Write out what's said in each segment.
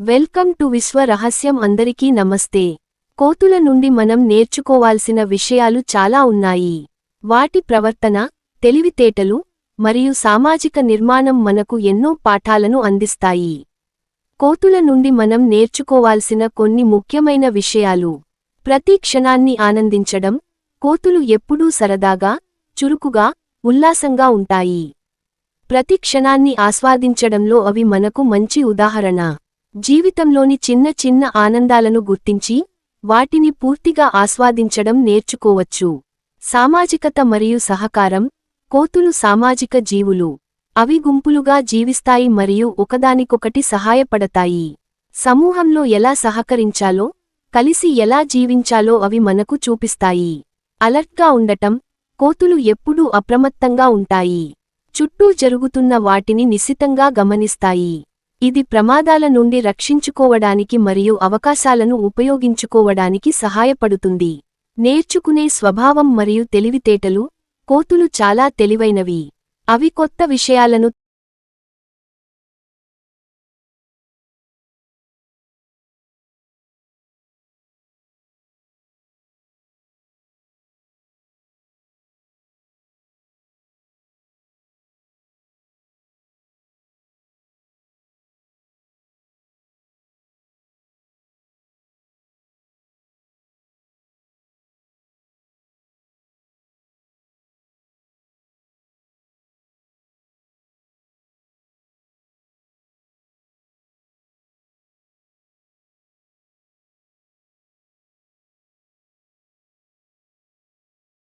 Welcome to విశ్వ రహస్యం అందరికీ నమస్తే. కోతుల నుండి మనం నేర్చుకోవాల్సిన విషయాలు చాలా ఉన్నాయి. వాటి ప్రవర్తన తెలివితేటలు మరియు సామాజిక నిర్మాణం మనకు ఎన్నో పాఠాలను అందిస్తాయి. కోతుల నుండి మనం నేర్చుకోవాల్సిన కొన్ని ముఖ్యమైన విషయాలు. ప్రతి క్షణాన్ని ఆనందించడం కోతులు ఎప్పుడూ సరదాగా చురుకుగా ఉల్లాసంగా ఉంటాయి. ప్రతి క్షణాన్ని ఆస్వాదించడంలో అవి మనకు మంచి ఉదాహరణ. జీవితంలోని చిన్న చిన్న ఆనందాలను గుర్తించి వాటిని పూర్తిగా ఆస్వాదించడం నేర్చుకోవచ్చు. సామాజికత మరియు సహకారం కోతులు సామాజిక జీవులు. అవి గుంపులుగా జీవిస్తాయి మరియు ఒకదానికొకటి సహాయపడతాయి. సమూహంలో ఎలా సహకరించాలో కలిసి ఎలా జీవించాలో అవి మనకు చూపిస్తాయి. అలర్ట్గా ఉండటం కోతులు ఎప్పుడూ అప్రమత్తంగా ఉంటాయి. చుట్టూ జరుగుతున్న వాటిని నిశితంగా గమనిస్తాయి. ఇది ప్రమాదాల నుండి రక్షించుకోవడానికి మరియు అవకాశాలను ఉపయోగించుకోవడానికి సహాయపడుతుంది. నేర్చుకునే స్వభావం మరియు తెలివితేటలు కోతులు చాలా తెలివైనవి. అవి కొత్త విషయాలను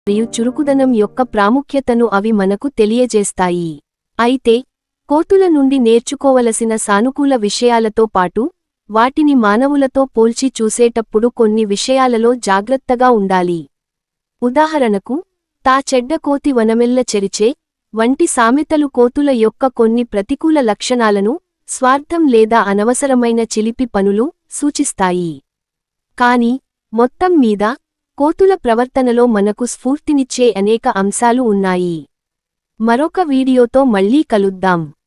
మరియు చురుకుదనం యొక్క ప్రాముఖ్యతను అవి మనకు తెలియజేస్తాయి. అయితే కోతుల నుండి నేర్చుకోవలసిన సానుకూల విషయాలతో పాటు వాటిని మానవులతో పోల్చి చూసేటప్పుడు కొన్ని విషయాలలో జాగ్రత్తగా ఉండాలి. ఉదాహరణకు తా చెడ్డ కోతి వనమెల్ల చెరిచే వంటి సామెతలు కోతుల యొక్క కొన్ని ప్రతికూల లక్షణాలను స్వార్థం లేదా అనవసరమైన చిలిపి పనులు సూచిస్తాయి. కాని మొత్తం మీద కోతుల ప్రవర్తనలో మనకు స్ఫూర్తినిచ్చే అనేక అంశాలు ఉన్నాయి. మరొక వీడియోతో మళ్ళీ కలుద్దాం.